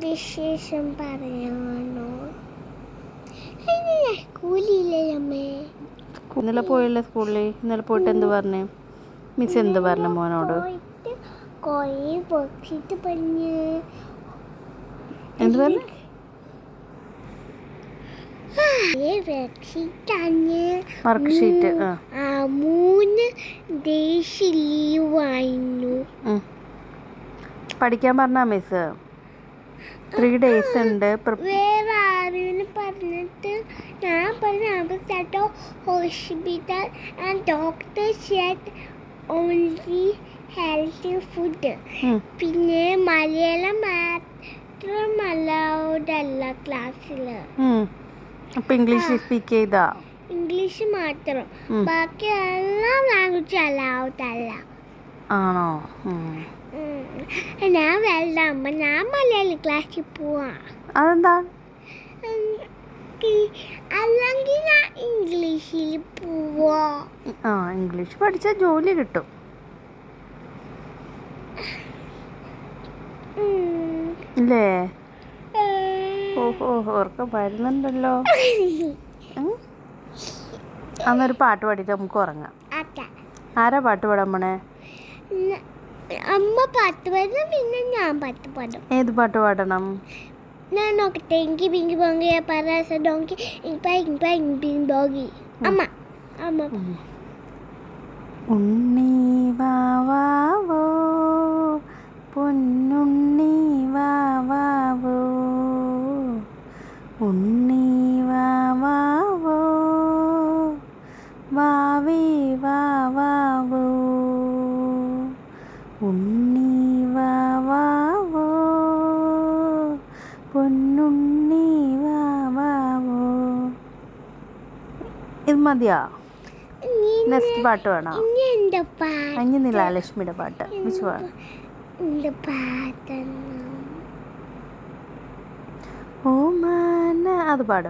വിശേഷം ഞാൻ സ്കൂളില്ലേ അമ്മേ ഇന്നലെ പോയല്ലേ സ്കൂളിൽ ഇന്നലെ പോയിട്ട് എന്ത് പറഞ്ഞു? മിസ് എന്ത് പറഞ്ഞു മോനോട്? കുറേ പറഞ്ഞ്? എന്ത് മൂന്ന് ദേശീയ ലീവ് ആയിരുന്നു. ഉം. പഠിക്കാൻ പറഞ്ഞ മിസ്? ത്രീ ഡേയ്സ് ഉണ്ട് പ്രിപ്പ- വേറെ ആരും പറഞ്ഞിട്ട് ഞാൻ പറഞ്ഞ hospital and doctor said only healthy food. പിന്നെ മലയാളം മാത്രം അലൗഡ് അല്ല ക്ലാസ്സിൽ. അപ്പൊ ഇംഗ്ലീഷ് സ്പീക്ക് ചെയ്താ ഇംഗ്ലീഷ് മാത്രം. ബാക്കി എല്ലാ ലാംഗ്വേജ് അലൗഡ് അല്ല ആണോ. ഞാൻ വെള്ളം അമ്മ ഞാൻ മലയാളി ക്ലാസ്സിൽ പോവാ അതെന്താ അല്ലെങ്കിൽ ഞാൻ ഇംഗ്ലീഷിൽ പോവാ ആ ഇംഗ്ലീഷ് പഠിച്ചാൽ ജോലി കിട്ടും. ഇല്ലേ. ഓഹോ ഉറക്കം വരുന്നുണ്ടല്ലോ. അന്നൊരു പാട്ട് പാടിയിട്ട് നമുക്ക് ഉറങ്ങാം. ആരാ പാട്ട് പാടാൻ പോണേ അമ്മ പാട്ട് പാടും പിന്നെ ഞാൻ പാട്ട് പാടും. ഏത് പാട്ട് പാടണം? ഞാൻ നോക്കട്ടെ എനിക്ക് പിങ്കി ബോങ്കി പരാസ ഡോങ്കി പിങ്കി ബോഗി അമ്മ അമ്മ. ഉണ്ണി വാവാവോ പൊന്നുണ്ണി വാവാവോ ഉണ്ണി വാവാവോ പൊന്നുണ്ണി വാവാവോ ഇത് മതിയോ? നെക്സ്റ്റ് പാട്ട് വേണോ? പാട്ട്. അഞ്ഞു നിലാലക്ഷ്മിയുടെ പാട്ട്. വിശു പാട് എന്റെ പാട്ടെന്ന്. ഓ മാന. അത് പാട്.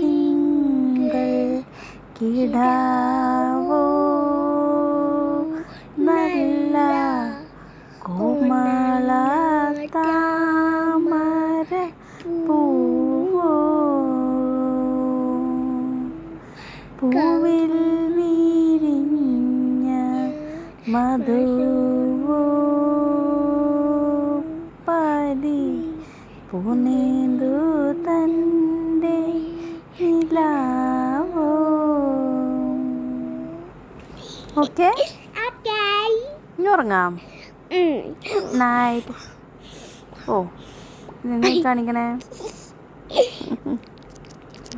തിങ്കൾ കിടാവോ? നല്ല കോമള താമര പൂവോ? പൂവിൽ വിരിഞ്ഞ മധുവോ? പൂനേന്തു തന്റെ ഓക്കെ. ഉറങ്ങാം. നൈറ്റ് ഓ നിന്നെ കാണിക്കണേ.